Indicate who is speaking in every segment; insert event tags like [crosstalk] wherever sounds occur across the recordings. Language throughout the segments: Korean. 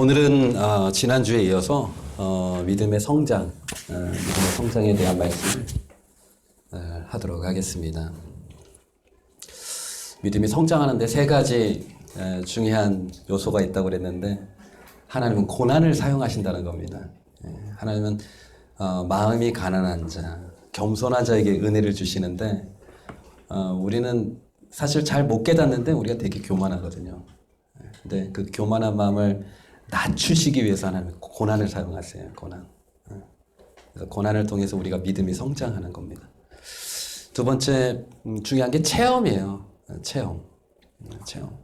Speaker 1: 오늘은 어, 지난주에 이어서 어, 믿음의 성장, 어, 믿음의 성장에 대한 말씀을 어, 하도록 하겠습니다. 믿음이 성장하는데 세 가지 에, 중요한 요소가 있다고 그랬는데 하나님은 고난을 사용하신다는 겁니다. 예, 하나님은 어, 마음이 가난한 자, 겸손한 자에게 은혜를 주시는데 어, 우리는 사실 잘 못 깨닫는데 우리가 되게 교만하거든요. 예, 근데 그 교만한 마음을 낮추시기 위해서 하나님 고난을 사용하세요. 고난. 예. 그래서 고난을 통해서 우리가 믿음이 성장하는 겁니다. 두 번째 음, 중요한 게 체험이에요. 예, 체험. 음, 체험.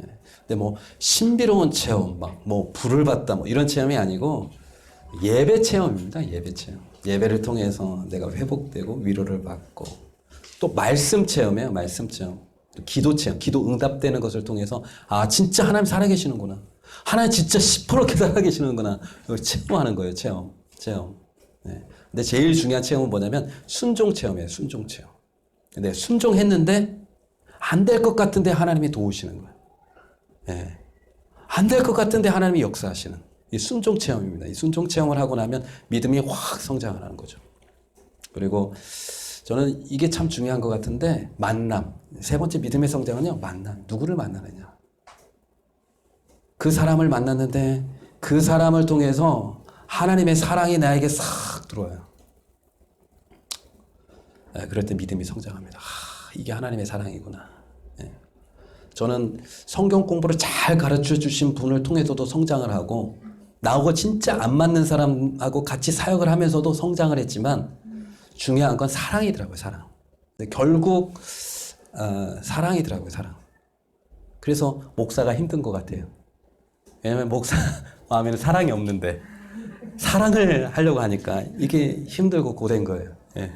Speaker 1: 예. 근데 뭐 신비로운 체험, 막 뭐 불을 봤다, 뭐 이런 체험이 아니고 예배 체험입니다. 예배 체험. 예배를 통해서 내가 회복되고 위로를 받고 또 말씀 체험이에요. 말씀 체험. 또 기도 체험, 기도 응답되는 것을 통해서 아 진짜 하나님 살아계시는구나. 하나님 진짜 시퍼렇게 살아계시는구나. 이걸 체험하는 거예요. 체험, 체험. 네. 근데 제일 중요한 체험은 뭐냐면 순종 체험이에요. 순종 체험. 근데 순종했는데 안 될 것 같은데 하나님이 도우시는 거예요. 예. 안될 것 같은데 하나님이 역사하시는 이 순종 체험입니다. 이 순종 체험을 하고 나면 믿음이 확 성장을 하는 거죠. 그리고 저는 이게 참 중요한 것 같은데 만남 세 번째 믿음의 성장은요 만남 누구를 만나느냐 그 사람을 만났는데 그 사람을 통해서 하나님의 사랑이 나에게 싹 들어와요. 예, 그럴 때 믿음이 성장합니다. 아, 이게 하나님의 사랑이구나. 예. 저는 성경 공부를 잘 가르쳐 주신 분을 통해서도 성장을 하고 나하고 진짜 안 맞는 사람하고 같이 사역을 하면서도 성장을 했지만 중요한 건 사랑이더라고요, 사랑. 결국 어, 사랑이더라고요, 사랑. 그래서 목사가 힘든 것 같아요. 왜냐면 목사 [laughs] 마음에는 사랑이 없는데 사랑을 하려고 하니까 이게 힘들고 고된 거예요. 예.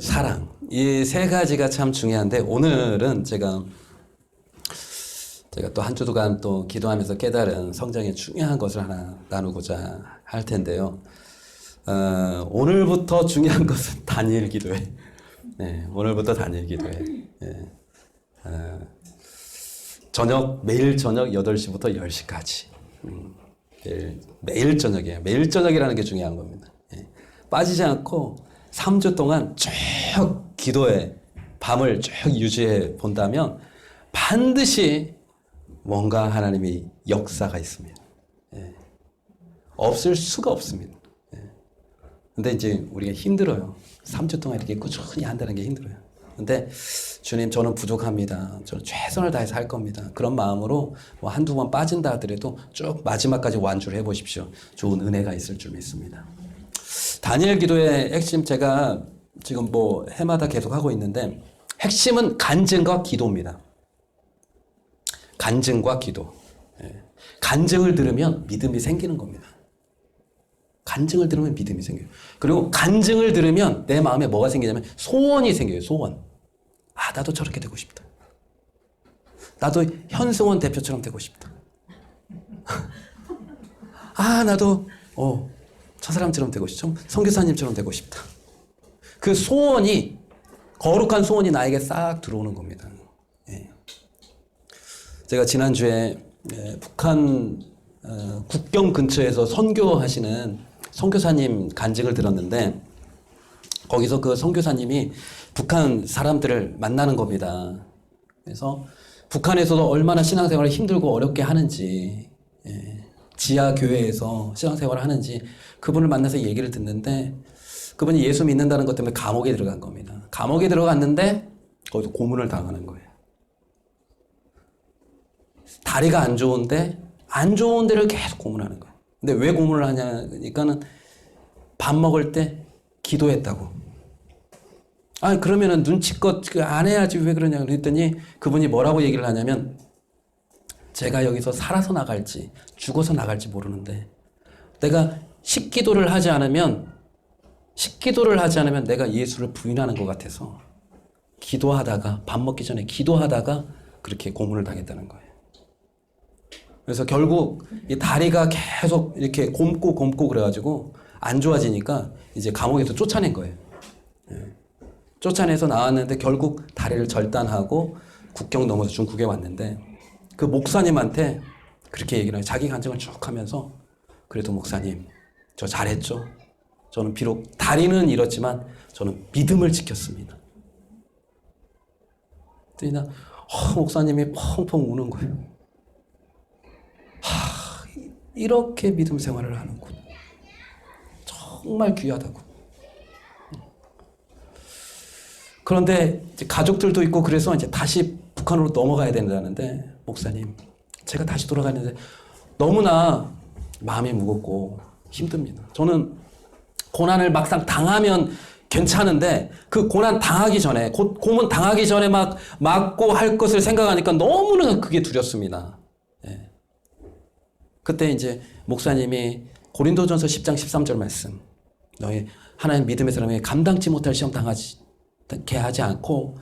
Speaker 1: 사랑 이 세 가지가 참 중요한데 오늘은 제가 제가 또 한 주간 또 기도하면서 깨달은 성장의 중요한 것을 하나 나누고자 할 텐데요. 어, 오늘부터 중요한 것은 [laughs] 단일 기도회. 네, 오늘부터 단일 기도회. 예. 어, 저녁 매일 저녁 8시부터 10시까지. 음, 매일, 매일 저녁이에요. 매일 저녁이라는 게 중요한 겁니다. 예. 빠지지 않고 3주 동안 쭉 기도에 밤을 쭉 유지해 본다면 반드시 뭔가 하나님이 역사가 있습니다. 예. 없을 수가 없습니다. 예. 근데 이제 우리가 힘들어요. 3주 동안 이렇게 꾸준히 한다는 게 힘들어요. 근데 주님 저는 부족합니다. 저는 최선을 다해서 할 겁니다. 그런 마음으로 뭐 한두 번 빠진다 하더라도 쭉 마지막까지 완주를 해 보십시오. 좋은 은혜가 있을 줄 믿습니다. 다니엘 기도의 핵심 제가 지금 뭐 해마다 계속 하고 있는데 핵심은 간증과 기도입니다. 간증과 기도. 예. 간증을 들으면 믿음이 생기는 겁니다. 간증을 들으면 믿음이 생겨요. 그리고 간증을 들으면 내 마음에 뭐가 생기냐면 소원이 생겨요. 소원. 아, 나도 저렇게 되고 싶다. 나도 현승원 대표처럼 되고 싶다. [laughs] 아, 나도 어, 저 사람처럼 되고 싶다. 성교사님처럼 되고 싶다. 그 소원이 거룩한 소원이 나에게 싹 들어오는 겁니다. 예. 제가 지난주에 예, 북한 어, 국경 근처에서 선교하시는 선교사님 간증을 들었는데 거기서 그 선교사님이 북한 사람들을 만나는 겁니다. 그래서 북한에서도 얼마나 신앙생활을 힘들고 어렵게 하는지 예, 지하 교회에서 신앙생활을 하는지 그분을 만나서 얘기를 듣는데 그분이 예수 믿는다는 것 때문에 감옥에 들어간 겁니다. 감옥에 들어갔는데 거기서 고문을 당하는 거예요. 다리가 안 좋은데 안 좋은 데를 계속 고문하는 거예요. 근데 왜 고문을 하냐니까는 밥 먹을 때 기도했다고. 아 그러면은 눈치껏 그안 해야지 왜 그러냐 그랬더니 그분이 뭐라고 얘기를 하냐면 제가 여기서 살아서 나갈지 죽어서 나갈지 모르는데 내가 식기도를 하지 않으면 식기도를 하지 않으면 내가 예수를 부인하는 것 같아서 기도하다가 밥 먹기 전에 기도하다가 그렇게 고문을 당했다는 거예요. 그래서 결국 이 다리가 계속 이렇게 곰고 곰고 그래가지고 안 좋아지니까 이제 감옥에서 쫓아낸 거예요. 예. 쫓아내서 나왔는데 결국 다리를 절단하고 국경 넘어서 중국에 왔는데 그 목사님한테 그렇게 얘기를 해요. 자기 간증을 쭉 하면서 그래도 목사님 저 잘했죠. 저는 비록 다리는 잃었지만 저는 믿음을 지켰습니다. 그랬더니 나 어, 목사님이 펑펑 우는 거예요. 하, 이렇게 믿음 생활을 하는군. 정말 귀하다고. 그런데 가족들도 있고 그래서 이제 다시 북한으로 넘어가야 된다는데 목사님 제가 다시 돌아가는데 너무나 마음이 무겁고 힘듭니다. 저는 고난을 막상 당하면 괜찮은데 그 고난 당하기 전에 고, 고문 당하기 전에 막 맞고 할 것을 생각하니까 너무나 그게 두렵습니다. 예. 그때 이제 목사님이 고린도전서 10장 13절 말씀 너희 하나님 믿음의 사람에게 감당치 못할 시험 당하지 게 하지 않고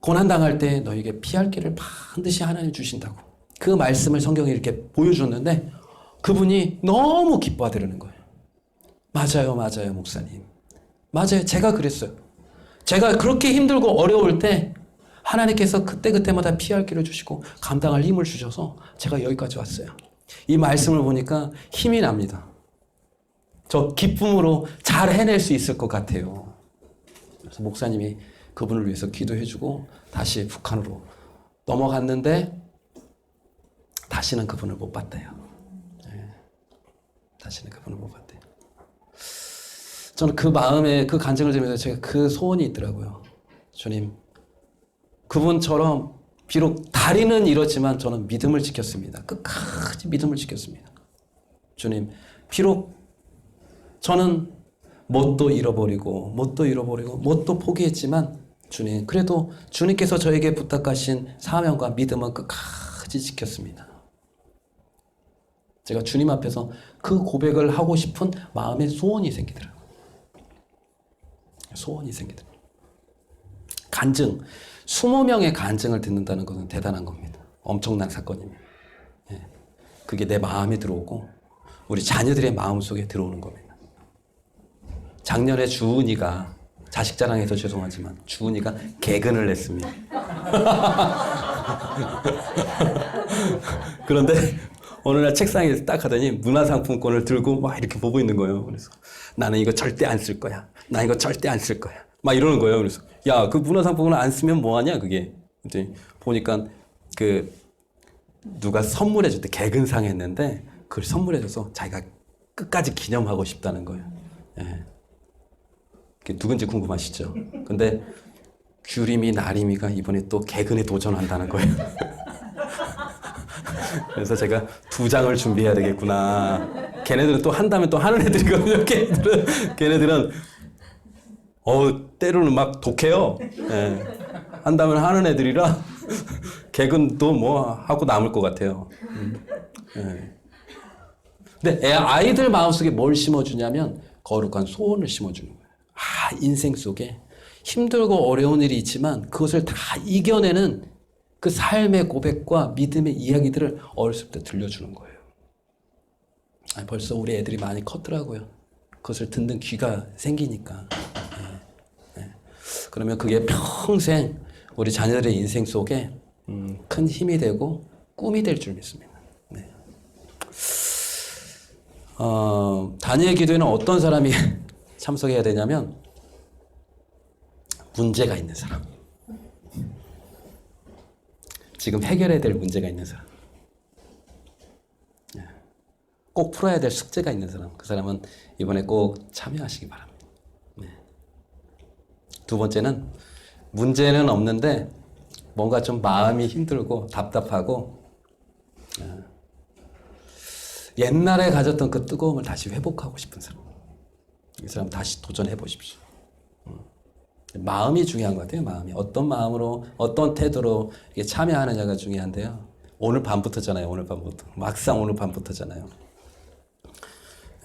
Speaker 1: 고난 당할 때 너에게 피할 길을 반드시 하나님 주신다고 그 말씀을 성경에 이렇게 보여줬는데 그분이 너무 기뻐하더라는 거예요. 맞아요, 맞아요, 목사님. 맞아요, 제가 그랬어요. 제가 그렇게 힘들고 어려울 때 하나님께서 그때그때마다 피할 길을 주시고 감당할 힘을 주셔서 제가 여기까지 왔어요. 이 말씀을 보니까 힘이 납니다. 저 기쁨으로 잘 해낼 수 있을 것 같아요. 그래서 목사님이 그분을 위해서 기도해주고 다시 북한으로 넘어갔는데 다시는 그분을 못 봤대요. 네. 다시는 그분을 못 봤대요. 저는 그 마음에 그 간증을 들으면서 제가 그 소원이 있더라고요. 주님, 그분처럼 비록 다리는 잃었지만 저는 믿음을 지켰습니다. 끝까지 믿음을 지켰습니다. 주님, 비록 저는 뭣도 잃어버리고 뭣도 잃어버리고 뭣도 포기했지만 주님 그래도 주님께서 저에게 부탁하신 사명과 믿음은 끝까지 지켰습니다. 제가 주님 앞에서 그 고백을 하고 싶은 마음의 소원이 생기더라고요. 소원이 생기더라고요. 간증, 20명의 간증을 듣는다는 것은 대단한 겁니다. 엄청난 사건입니다. 예. 그게 내 마음에 들어오고 우리 자녀들의 마음 속에 들어오는 겁니다. 작년에 주은이가 자식 자랑해서 죄송하지만 주은이가 개근을 했습니다. [laughs] 그런데 어느 날 책상에 딱 하더니 문화상품권을 들고 막 이렇게 보고 있는 거예요. 그래서 나는 이거 절대 안 쓸 거야. 나 이거 절대 안 쓸 거야. 막 이러는 거예요. 그래서 야, 그 문화상품권을 안 쓰면 뭐 하냐, 그게. 근데 보니까 그 누가 선물해 줄 때 개근상 했는데 그걸 선물해 줘서 자기가 끝까지 기념하고 싶다는 거예요. 예. 그게 누군지 궁금하시죠? 근데 규림이 나림이가 이번에 또 개근에 도전한다는 거예요. [laughs] 그래서 제가 두 장을 준비해야 되겠구나. 걔네들은 또 한다면 또 하는 애들이거든요. 걔네들은 걔네들은 어 때로는 막 독해요. 예. 한다면 하는 애들이라 [laughs] 개근도 뭐 하고 남을 것 같아요. 음. 예. 근데 애 아이들 마음속에 뭘 심어주냐면 거룩한 소원을 심어주는 거예요. 아 인생 속에 힘들고 어려운 일이 있지만 그것을 다 이겨내는 그 삶의 고백과 믿음의 이야기들을 어렸을 때 들려주는 거예요. 아니, 벌써 우리 애들이 많이 컸더라고요. 그것을 듣는 귀가 생기니까. 네, 네. 그러면 그게 평생 우리 자녀들의 인생 속에 음, 큰 힘이 되고 꿈이 될 줄 믿습니다. 네. 어, 다니엘 기도에는 어떤 사람이 [laughs] 참석해야 되냐면 문제가 있는 사람. 지금 해결해야 될 문제가 있는 사람. 예. 꼭 풀어야 될 숙제가 있는 사람. 그 사람은 이번에 꼭 참여하시기 바랍니다. 네. 두 번째는 문제는 없는데 뭔가 좀 마음이 힘들고 답답하고 예. 옛날에 가졌던 그 뜨거움을 다시 회복하고 싶은 사람. 이 사람 다시 도전해 보십시오. 마음이 중요한 것 같아요. 마음이 어떤 마음으로 어떤 태도로 참여하느냐가 중요한데요. 오늘 밤부터잖아요. 오늘 밤부터 막상 오늘 밤부터잖아요.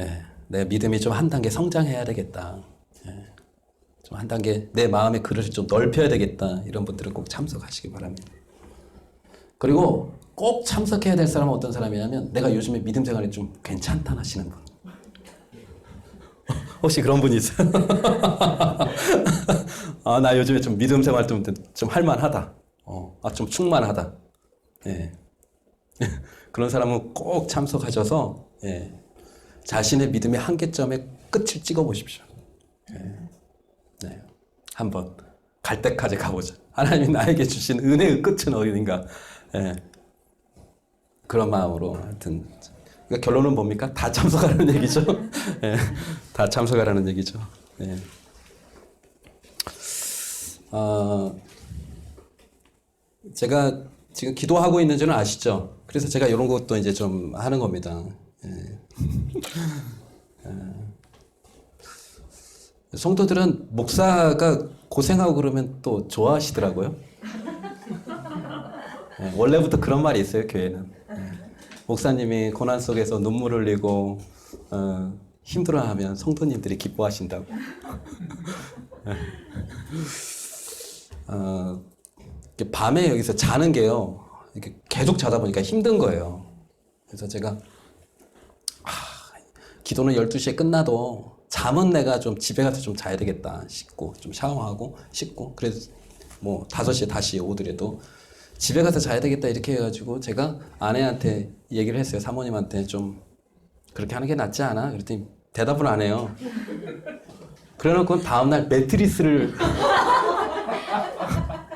Speaker 1: 예, 내 믿음이 좀 한 단계 성장해야 되겠다. 예, 좀 한 단계 내 마음의 그릇을 좀 넓혀야 되겠다. 이런 분들은 꼭 참석하시기 바랍니다. 그리고 꼭 참석해야 될 사람은 어떤 사람이냐면 내가 요즘에 믿음 생활이 좀 괜찮다 하시는 분. [laughs] 혹시 그런 분이 있어요? [laughs] 아, 나 요즘에 좀 믿음 생활 좀, 좀 할만하다. 어, 아, 좀 충만하다. 예. [laughs] 그런 사람은 꼭 참석하셔서 예, 자신의 믿음의 한계점에 끝을 찍어 보십시오. 예, 네. 한번 갈 때까지 가보자. 하나님이 나에게 주신 은혜의 끝은 어딘가. 예, 그런 마음으로 하여튼 그러니까 결론은 뭡니까? 다 참석하라는 얘기죠. 예, 다 참석하라는 얘기죠. 예. 어, 제가 지금 기도하고 있는 줄은 아시죠? 그래서 제가 이런 것도 이제 좀 하는 겁니다. 예. 예. 성도들은 목사가 고생하고 그러면 또 좋아하시더라고요. 예, [laughs] 원래부터 그런 말이 있어요, 교회는. 예. 목사님이 고난 속에서 눈물 흘리고, 어, 힘들어하면 성도님들이 기뻐하신다고. 어, 이렇게 밤에 여기서 자는 게요. 이렇게 계속 자다 보니까 힘든 거예요. 그래서 제가 아, 기도는 12시에 끝나도 잠은 내가 좀 집에 가서 좀 자야 되겠다 싶고 좀 샤워하고 씻고 그래서 뭐 5시에 다시 오더라도 집에 가서 자야 되겠다 이렇게 해가지고 제가 아내한테 얘기를 했어요. 사모님한테 좀 그렇게 하는 게 낫지 않아? 그랬더니 대답을 안 해요. 그래놓고 다음날 매트리스를 [laughs]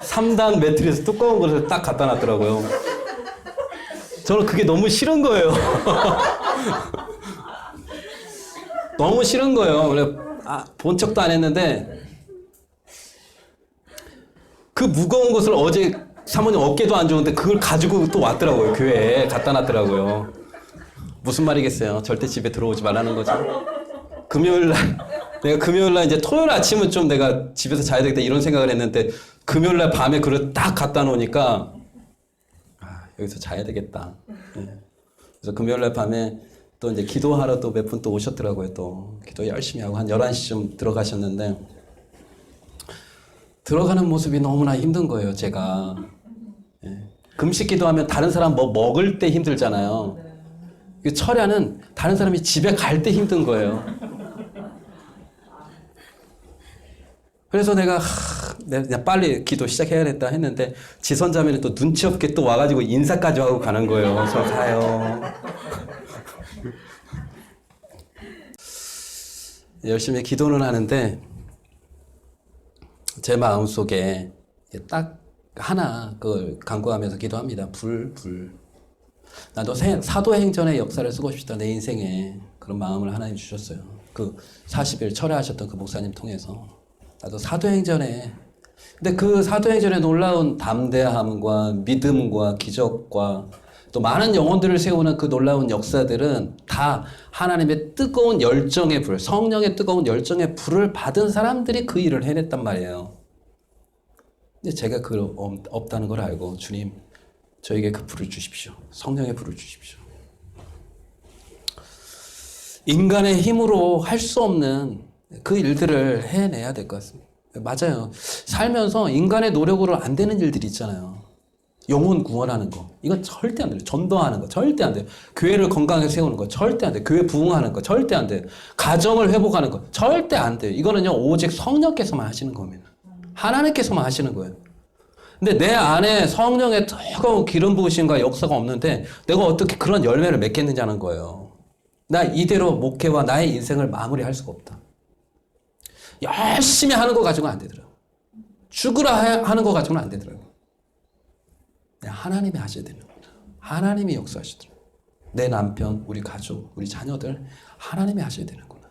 Speaker 1: 3단 매트리스 두꺼운 것을 딱 갖다 놨더라고요. 저는 그게 너무 싫은 거예요. [laughs] 너무 싫은 거예요. 원래 아, 본 척도 안 했는데 그 무거운 것을 어제 사모님 어깨도 안 좋은데 그걸 가지고 또 왔더라고요. 교회에 갖다 놨더라고요. 무슨 말이겠어요. 절대 집에 들어오지 말라는 거죠. 금요일 날 내가 금요일 날 이제 토요일 아침은 좀 내가 집에서 자야 되겠다 이런 생각을 했는데 금요일 날 밤에 그걸 딱 갖다 놓으니까 아, 여기서 자야 되겠다. 예. 그래서 금요일 날 밤에 또 이제 기도하러 또 몇 분 또 오셨더라고요. 또 기도 열심히 하고 한 11시쯤 들어가셨는데 들어가는 모습이 너무나 힘든 거예요, 제가. 예. 금식 기도하면 다른 사람 뭐 먹을 때 힘들잖아요. 이 철야는 다른 사람이 집에 갈 때 힘든 거예요. 그래서 내가 하, 내가 빨리 기도 시작해야겠다 했는데 지선자매는 또 눈치 없게 또 와가지고 인사까지 하고 가는 거예요. 저 가요. 열심히 기도는 하는데 제 마음 속에 딱 하나 그걸 간구하면서 기도합니다. 불, 불. 나도 세- 사도행전의 역사를 쓰고 싶다. 내 인생에 그런 마음을 하나님 주셨어요. 그 40일 철회하셨던 그 목사님 통해서 나도 사도행전에 근데 그 사도행전의 놀라운 담대함과 믿음과 기적과 또 많은 영혼들을 세우는 그 놀라운 역사들은 다 하나님의 뜨거운 열정의 불, 성령의 뜨거운 열정의 불을 받은 사람들이 그 일을 해냈단 말이에요. 근데 제가 그 없- 없다는 걸 알고 주님 저에게 그 불을 주십시오. 성령의 불을 주십시오. 인간의 힘으로 할 수 없는 그 일들을 해내야 될 것 같습니다. 맞아요. 살면서 인간의 노력으로 안 되는 일들이 있잖아요. 영혼 구원하는 거. 이건 절대 안 돼요. 전도하는 거. 절대 안 돼요. 교회를 건강하게 세우는 거. 절대 안 돼요. 교회 부흥하는 거. 절대 안 돼요. 가정을 회복하는 거. 절대 안 돼요. 이거는요, 오직 성령께서만 하시는 겁니다. 하나님께서만 하시는 거예요. 근데 내 안에 성령의 뜨거운 기름 부으심과 역사가 없는데 내가 어떻게 그런 열매를 맺겠느냐 는 거예요. 나 이대로 목회와 나의 인생을 마무리할 수가 없다. 열심히 하는 거 가지고는 안 되더라고. 죽으라 하- 하는 거 가지고는 안 되더라고. 네, 하나님이 하셔야 되는 겁니다. 하나님이 역사하시더라고. 내 남편, 우리 가족, 우리 자녀들 하나님이 하셔야 되는구나.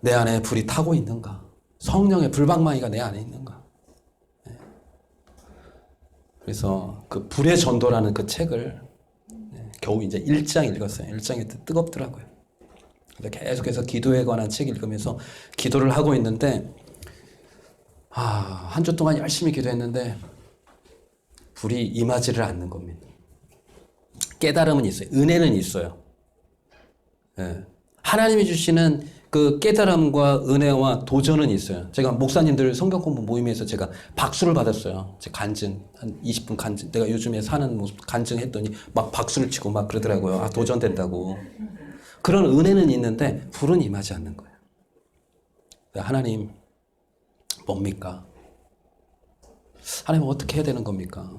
Speaker 1: 내 안에 불이 타고 있는가? 성령의 불방망이가 내 안에 있는가? 네. 그래서 그 불의 전도라는 그 책을 네, 겨우 이제 1장 읽었어요. 1장이 뜨겁더라고요. 그래서 계속해서 기도에 관한 책 읽으면서 기도를 하고 있는데 아, 한 주 동안 열심히 기도했는데 불이 임하지를 않는 겁니다. 깨달음은 있어요. 은혜는 있어요. 예. 하나님이 주시는 그 깨달음과 은혜와 도전은 있어요. 제가 목사님들 성경 공부 모임에서 제가 박수를 받았어요. 제 간증 한 20분 간증. 내가 요즘에 사는 모습 간증했더니 막 박수를 치고 막 그러더라고요. 아 도전된다고. 그런 은혜는 있는데 불은 임하지 않는 거예요. 하나님 뭡니까? 하나님 어떻게 해야 되는 겁니까?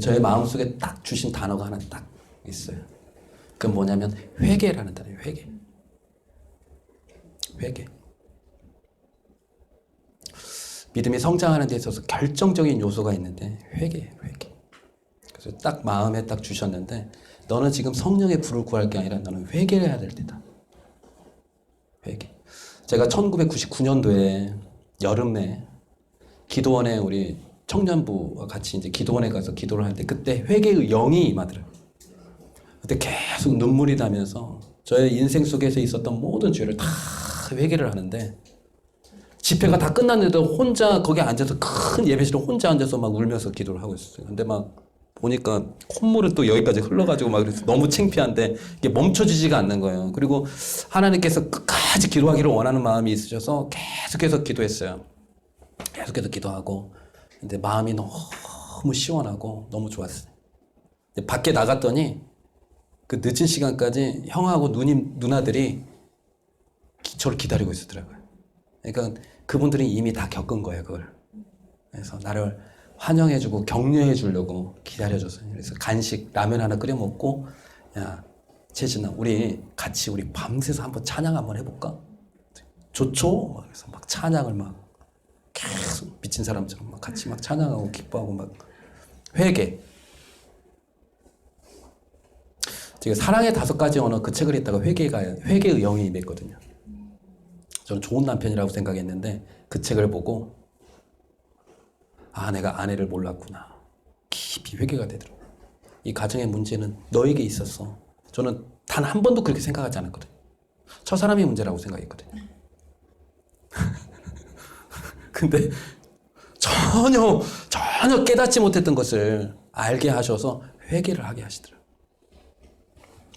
Speaker 1: 저의 마음속에 딱 주신 단어가 하나 딱 있어요. 그건 뭐냐면 회개라는 단어예요. 회개. 회개. 믿음이 성장하는 데 있어서 결정적인 요소가 있는데 회개예요. 회개. 그래서 딱 마음에 딱 주셨는데 너는 지금 성령의 불을 구할 게 아니라 너는 회개를 해야 될 때다. 회개. 제가 1999년도에 여름에 기도원에 우리 청년부와 같이 이제 기도원에 가서 기도를 할 때 그때 회개의 영이 임하더라고요. 그때 계속 눈물이 나면서 저의 인생 속에서 있었던 모든 죄를 다 회개를 하는데 집회가 다 끝났는데도 혼자 거기 앉아서 큰 예배실에 혼자 앉아서 막 울면서 기도를 하고 있었어요. 근데 막 보니까 콧물은 또 여기까지 흘러가지고 막 그래서 너무 창피한데 이게 멈춰지지가 않는 거예요. 그리고 하나님께서 끝까지 기도하기를 원하는 마음이 있으셔서 계속해서 기도했어요. 계속해서 기도하고 근데 마음이 너무 시원하고 너무 좋았어요. 밖에 나갔더니 그 늦은 시간까지 형하고 누님 누나들이 기- 저를 기다리고 있었더라고요. 그러니까 그분들이 이미 다 겪은 거예요, 그걸. 그래서 나를 환영해주고 격려해 주려고 기다려줬어요. 그래서 간식 라면 하나 끓여 먹고, 야, 재진아, 우리 같이 우리 밤새서 한번 찬양 한번 해볼까? 좋죠? 막 그래서 막 찬양을 막 계속 미친 사람처럼 막 같이 막 찬양하고 기뻐하고 막 회개. 제가 사랑의 다섯 가지 언어 그 책을 읽다가 회개가 회개의 영이 임했거든요. 저는 좋은 남편이라고 생각했는데 그 책을 보고 아 내가 아내를 몰랐구나 깊이 회개가 되더라고요. 이 가정의 문제는 너에게 있었어. 저는 단 한 번도 그렇게 생각하지 않았거든요. 저 사람이 문제라고 생각했거든요. [laughs] 근데 전혀 전혀 깨닫지 못했던 것을 알게 하셔서 회개를 하게 하시더라고요.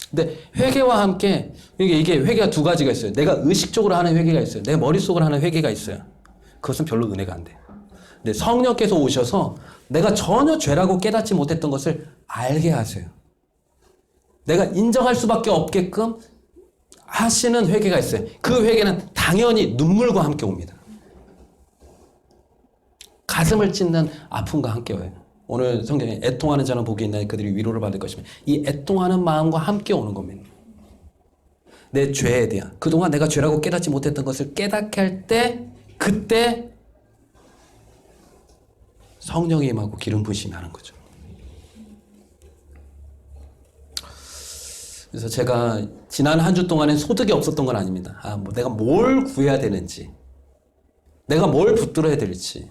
Speaker 1: 근데 회개와 함께 이게 이게 회개가 두 가지가 있어요. 내가 의식적으로 하는 회개가 있어요. 내 머릿속으로 하는 회개가 있어요. 그것은 별로 은혜가 안 돼요. 근데 성령께서 오셔서 내가 전혀 죄라고 깨닫지 못했던 것을 알게 하세요. 내가 인정할 수밖에 없게끔 하시는 회개가 있어요. 그 회개는 당연히 눈물과 함께 옵니다. 가슴을 찢는 아픔과 함께 와요. 오늘 성경에 애통하는 자는 복이 있나니 그들이 위로를 받을 것이며 이 애통하는 마음과 함께 오는 겁니다. 내 죄에 대한 그동안 내가 죄라고 깨닫지 못했던 것을 깨닫게 할 때 그때 성령이 임하고 기름 부심이 하는 거죠. 그래서 제가 지난 한 주 동안엔 소득이 없었던 건 아닙니다. 아, 뭐 내가 뭘 구해야 되는지, 내가 뭘 붙들어야 될지,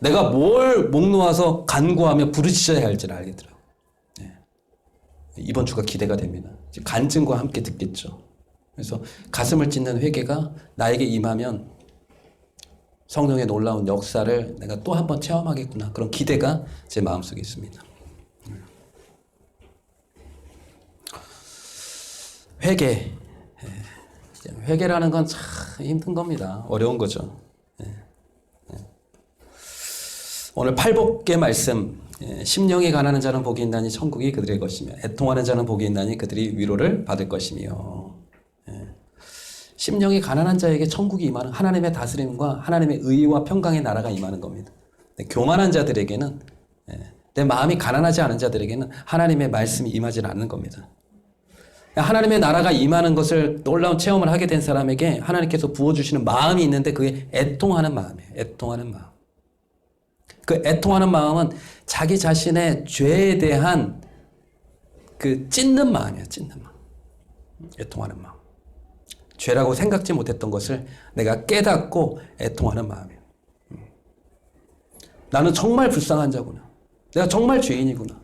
Speaker 1: 내가 뭘 목 놓아서 간구하며 부르짖어야 할지를 알겠더라고요. 네. 이번 주가 기대가 됩니다. 간증과 함께 듣겠죠. 그래서 가슴을 찢는 회개가 나에게 임하면 성령의 놀라운 역사를 내가 또 한 번 체험하겠구나. 그런 기대가 제 마음속에 있습니다. 회개. 예. 회개라는 건 참 힘든 겁니다. 어려운 거죠. 예. 예. 오늘 팔복의 말씀, 예. 심령이 가난한 자는 복이 있나니 천국이 그들의 것이며 애통하는 자는 복이 있나니 그들이 위로를 받을 것이며 예. 심령이 가난한 자에게 천국이 임하는 하나님의 다스림과 하나님의 의와 평강의 나라가 임하는 겁니다. 교만한 자들에게는 예. 내 마음이 가난하지 않은 자들에게는 하나님의 말씀이 임하지 않는 겁니다. 하나님의 나라가 임하는 것을 놀라운 체험을 하게 된 사람에게 하나님께서 부어주시는 마음이 있는데 그게 애통하는 마음이에요. 애통하는 마음. 그 애통하는 마음은 자기 자신의 죄에 대한 그 찢는 마음이에요. 찢는 마음. 애통하는 마음. 죄라고 생각지 못했던 것을 내가 깨닫고 애통하는 마음이에요. 음. 나는 정말 불쌍한 자구나. 내가 정말 죄인이구나.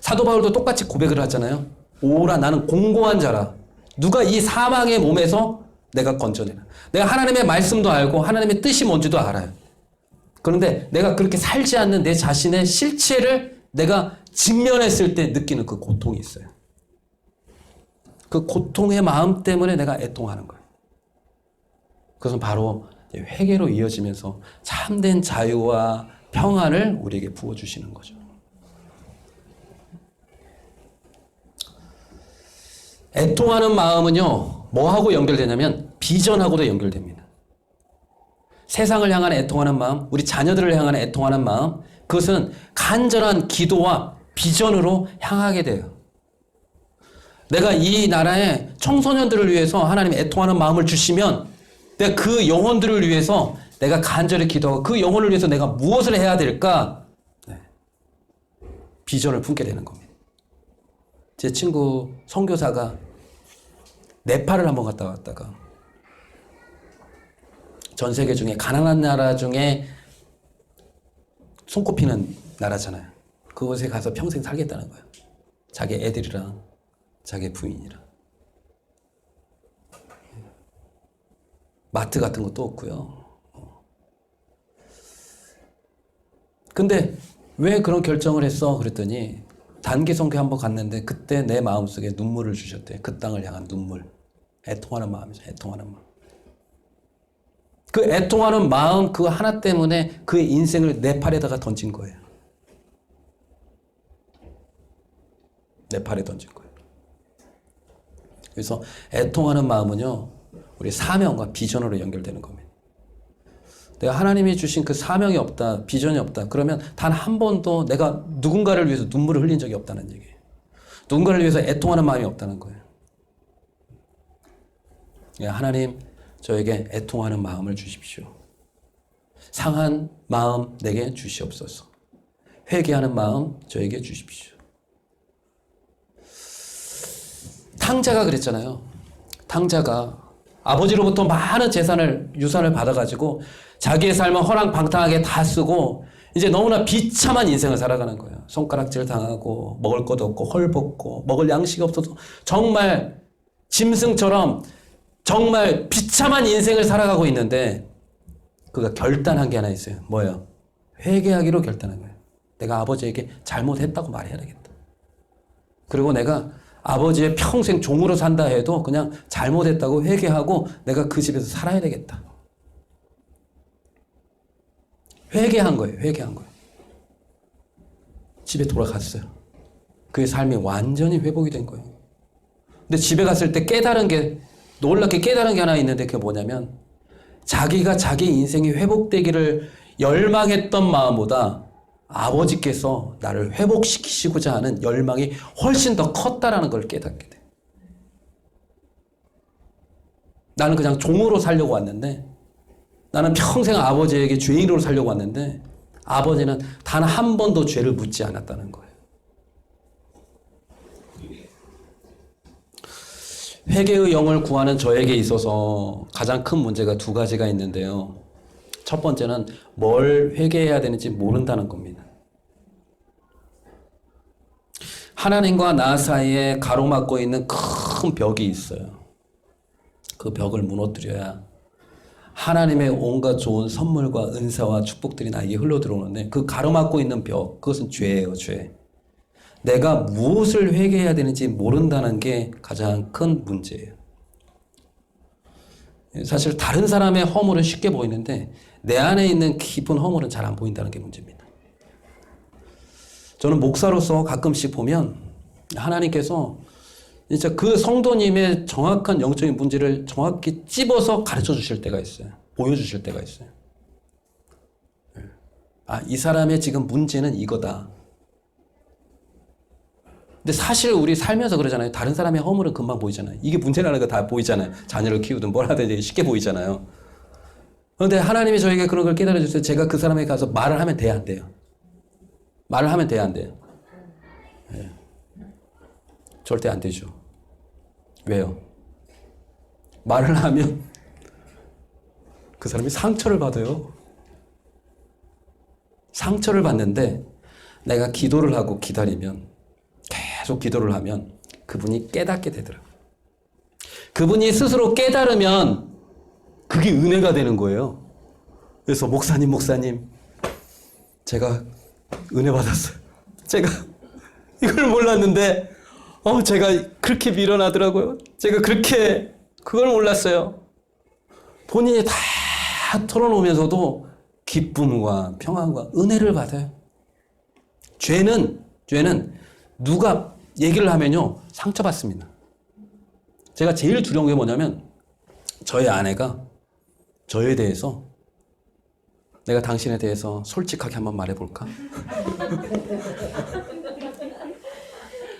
Speaker 1: 사도 바울도 똑같이 고백을 하잖아요. 오라 나는 공고한 자라. 누가 이 사망의 몸에서 내가 건져내나. 내가 하나님의 말씀도 알고 하나님의 뜻이 뭔지도 알아요. 그런데 내가 그렇게 살지 않는 내 자신의 실체를 내가 직면했을 때 느끼는 그 고통이 있어요. 그 고통의 마음 때문에 내가 애통하는 거예요. 그것은 바로 회개로 이어지면서 참된 자유와 평안을 우리에게 부어주시는 거죠. 애통하는 마음은요, 뭐하고 연결되냐면 비전하고도 연결됩니다. 세상을 향한 애통하는 마음, 우리 자녀들을 향한 애통하는 마음, 그것은 간절한 기도와 비전으로 향하게 돼요. 내가 이 나라의 청소년들을 위해서 하나님 애통하는 마음을 주시면 내가 그 영혼들을 위해서 내가 간절히 기도하고 그 영혼을 위해서 내가 무엇을 해야 될까? 네. 비전을 품게 되는 겁니다. 제 친구 선교사가 네팔을 한번 갔다 왔다가 전 세계 중에 가난한 나라 중에 손꼽히는 나라잖아요. 그곳에 가서 평생 살겠다는 거예요. 자기 애들이랑 자기 부인이랑. 마트 같은 것도 없고요. 근데 왜 그런 결정을 했어? 그랬더니 단기 선교 한번 갔는데 그때 내 마음속에 눈물을 주셨대. 그 땅을 향한 눈물. 애통하는 마음이죠. 애통하는 마음. 그 애통하는 마음 그 하나 때문에 그의 인생을 네팔에다가 던진 거예요. 네팔에 던진 거예요. 그래서 애통하는 마음은요, 우리 사명과 비전으로 연결되는 겁니다. 내가 하나님이 주신 그 사명이 없다, 비전이 없다, 그러면 단 한 번도 내가 누군가를 위해서 눈물을 흘린 적이 없다는 얘기예요. 누군가를 위해서 애통하는 마음이 없다는 거예요. 예, 하나님, 저에게 애통하는 마음을 주십시오. 상한 마음 내게 주시옵소서. 회개하는 마음 저에게 주십시오. 탕자가 그랬잖아요. 탕자가 아버지로부터 많은 재산을 유산을 받아가지고 자기의 삶은 허랑방탕하게 다 쓰고 이제 너무나 비참한 인생을 살아가는 거예요. 손가락질 당하고 먹을 것도 없고 헐벗고 먹을 양식이 없어서 정말 짐승처럼 정말 비참한 인생을 살아가고 있는데 그가 결단한 게 하나 있어요. 뭐예요? 회개하기로 결단한 거예요. 내가 아버지에게 잘못했다고 말해야 되겠다. 그리고 내가 아버지의 평생 종으로 산다 해도 그냥 잘못했다고 회개하고 내가 그 집에서 살아야 되겠다. 회개한 거예요. 회개한 거예요. 집에 돌아갔어요. 그의 삶이 완전히 회복이 된 거예요. 근데 집에 갔을 때 깨달은 게 놀랍게 깨달은 게 하나 있는데 그게 뭐냐면 자기가 자기 인생이 회복되기를 열망했던 마음보다 아버지께서 나를 회복시키시고자 하는 열망이 훨씬 더 컸다라는 걸 깨닫게 돼. 나는 그냥 종으로 살려고 왔는데 나는 평생 아버지에게 죄인으로 살려고 왔는데 아버지는 단 한 번도 죄를 묻지 않았다는 거예요. 회개의 영을 구하는 저에게 있어서 가장 큰 문제가 두 가지가 있는데요. 첫 번째는 뭘 회개해야 되는지 모른다는 겁니다. 하나님과 나 사이에 가로막고 있는 큰 벽이 있어요. 그 벽을 무너뜨려야 하나님의 온갖 좋은 선물과 은사와 축복들이 나에게 흘러 들어오는데 그 가로막고 있는 벽, 그것은 죄예요, 죄. 내가 무엇을 회개해야 되는지 모른다는 게 가장 큰 문제예요. 사실 다른 사람의 허물은 쉽게 보이는데 내 안에 있는 깊은 허물은 잘 안 보인다는 게 문제입니다. 저는 목사로서 가끔씩 보면 하나님께서 진짜 그 성도님의 정확한 영적인 문제를 정확히 찝어서 가르쳐 주실 때가 있어요. 보여주실 때가 있어요. 아, 이 사람의 지금 문제는 이거다. 근데 사실 우리 살면서 그러잖아요. 다른 사람의 허물은 금방 보이잖아요. 이게 문제라는 거 다 보이잖아요. 자녀를 키우든 뭘 하든 쉽게 보이잖아요. 그런데 하나님이 저에게 그런 걸 깨달아 주세요. 제가 그 사람에게 가서 말을 하면 돼야 안 돼요. 말을 하면 돼야 안 돼요. 네. 절대 안 되죠. 왜요? 말을 하면 그 사람이 상처를 받아요. 상처를 받는데 내가 기도를 하고 기다리면 계속 기도를 하면 그분이 깨닫게 되더라고요. 그분이 스스로 깨달으면 그게 은혜가 되는 거예요. 그래서 목사님, 목사님, 제가 은혜 받았어요. 제가 이걸 몰랐는데, 어, 제가 그렇게 밀어나더라고요. 제가 그렇게 그걸 몰랐어요. 본인이 다 털어놓으면서도 기쁨과 평안과 은혜를 받아요. 죄는, 죄는 누가 얘기를 하면요, 상처받습니다. 제가 제일 두려운 게 뭐냐면, 저희 아내가 저에 대해서 내가 당신에 대해서 솔직하게 한번 말해볼까?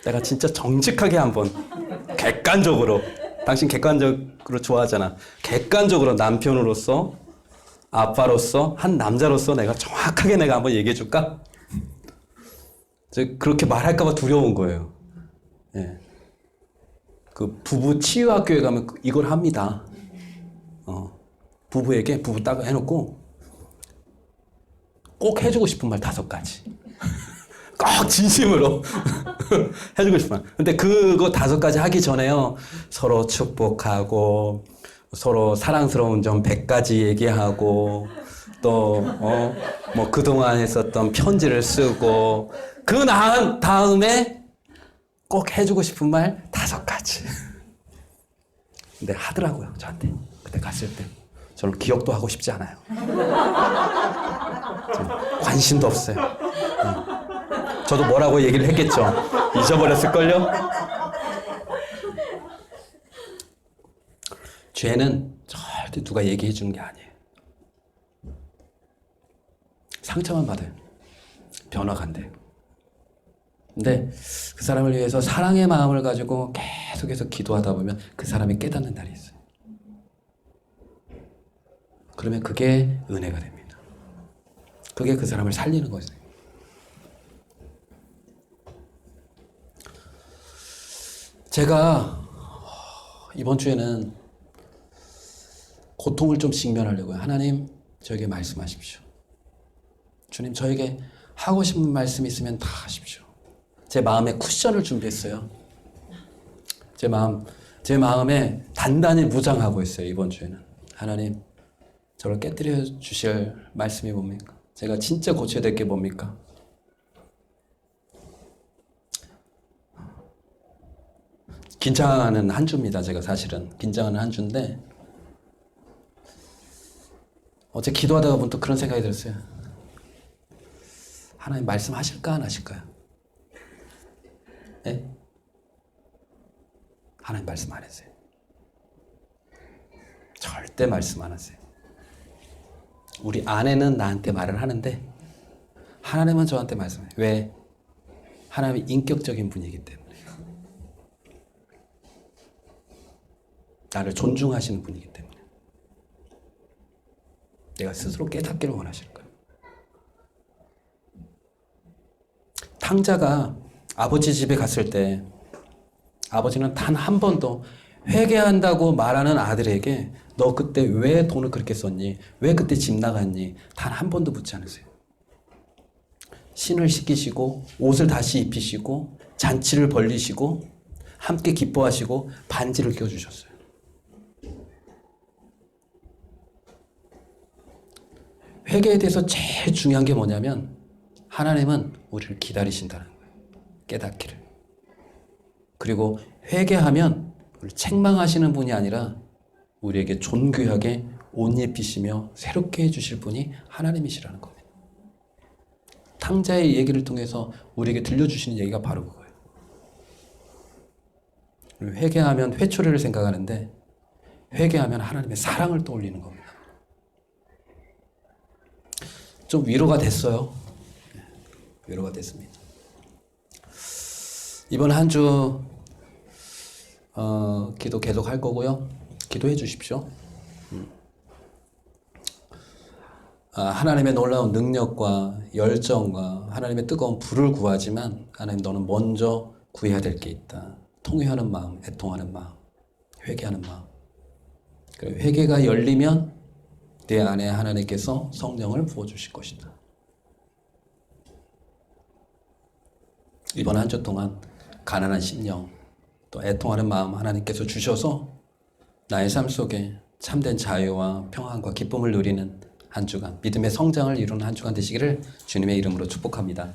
Speaker 1: 내가 진짜 정직하게 한번 객관적으로 당신 객관적으로 좋아하잖아. 객관적으로 남편으로서 아빠로서 한 남자로서 내가 정확하게 내가 한번 얘기해 줄까? 그렇게 말할까봐 두려운 거예요. 예. 그 부부 치유학교에 가면 그 이걸 합니다. 어. 부부에게 부부 딱 해놓고 꼭 해주고 싶은 말 다섯 가지. [laughs] 꼭 진심으로 [laughs] 해주고 싶은 말. 근데 그거 다섯 가지 하기 전에요. 서로 축복하고, 서로 사랑스러운 점 백 가지 얘기하고, 또, 어, 뭐 그동안 했었던 편지를 쓰고, 그 다음에 꼭 해주고 싶은 말 다섯 가지. [laughs] 근데 하더라고요, 저한테. 그때 갔을 때. 저는 기억도 하고 싶지 않아요. 관심도 없어요. 응. 저도 뭐라고 얘기를 했겠죠. 잊어버렸을걸요? 죄는 절대 누가 얘기해 주는 게 아니에요. 상처만 받아요. 변화가 안 돼요. 근데 그 사람을 위해서 사랑의 마음을 가지고 계속해서 기도하다 보면 그 사람이 깨닫는 날이 있어요. 그러면 그게 은혜가 됩니다. 그게 그 사람을 살리는 거죠. 제가 이번 주에는 고통을 좀 직면하려고요. 하나님, 저에게 말씀하십시오. 주님, 저에게 하고 싶은 말씀 있으면 다 하십시오. 제 마음에 쿠션을 준비했어요. 제 마음, 제 마음에 단단히 무장하고 있어요. 이번 주에는. 하나님, 저를 깨뜨려 주실 말씀이 뭡니까? 제가 진짜 고쳐야 될 게 뭡니까? 긴장하는 한 주입니다. 제가 사실은 긴장하는 한 주인데 어제 기도하다가 문득 그런 생각이 들었어요. 하나님 말씀하실까 안 하실까요? 네? 하나님 말씀 안 했어요. 절대 말씀 안 하세요. 우리 아내는 나한테 말을 하는데 하나님은 저한테 말씀해요. 왜? 하나님이 인격적인 분이기 때문에. 나를 존중하시는 분이기 때문에. 내가 스스로 깨닫기를 원하시는 거예요. 탕자가 아버지 집에 갔을 때 아버지는 단 한 번도 회개한다고 말하는 아들에게 너 그때 왜 돈을 그렇게 썼니? 왜 그때 집 나갔니? 단 한 번도 묻지 않으세요. 신을 시키시고 옷을 다시 입히시고 잔치를 벌리시고 함께 기뻐하시고 반지를 껴주셨어요. 회개에 대해서 제일 중요한 게 뭐냐면 하나님은 우리를 기다리신다는 거예요. 깨닫기를. 그리고 회개하면 우리 책망하시는 분이 아니라 우리에게 존귀하게 옷 입히시며 새롭게 해주실 분이 하나님이시라는 겁니다. 탕자의 얘기를 통해서 우리에게 들려주시는 얘기가 바로 그거예요. 회개하면 회초리를 생각하는데 회개하면 하나님의 사랑을 떠올리는 겁니다. 좀 위로가 됐어요. 네, 위로가 됐습니다. 이번 한 주, 어, 기도 계속 할 거고요. 기도해 주십시오. 음. 아, 하나님의 놀라운 능력과 열정과 하나님의 뜨거운 불을 구하지만 하나님 너는 먼저 구해야 될 게 있다. 통회하는 마음, 애통하는 마음, 회개하는 마음. 회개가 열리면 내 안에 하나님께서 성령을 부어주실 것이다. 이번 한 주 동안 가난한 심령, 또 애통하는 마음 하나님께서 주셔서 나의 삶 속에 참된 자유와 평안과 기쁨을 누리는 한 주간, 믿음의 성장을 이루는 한 주간 되시기를 주님의 이름으로 축복합니다.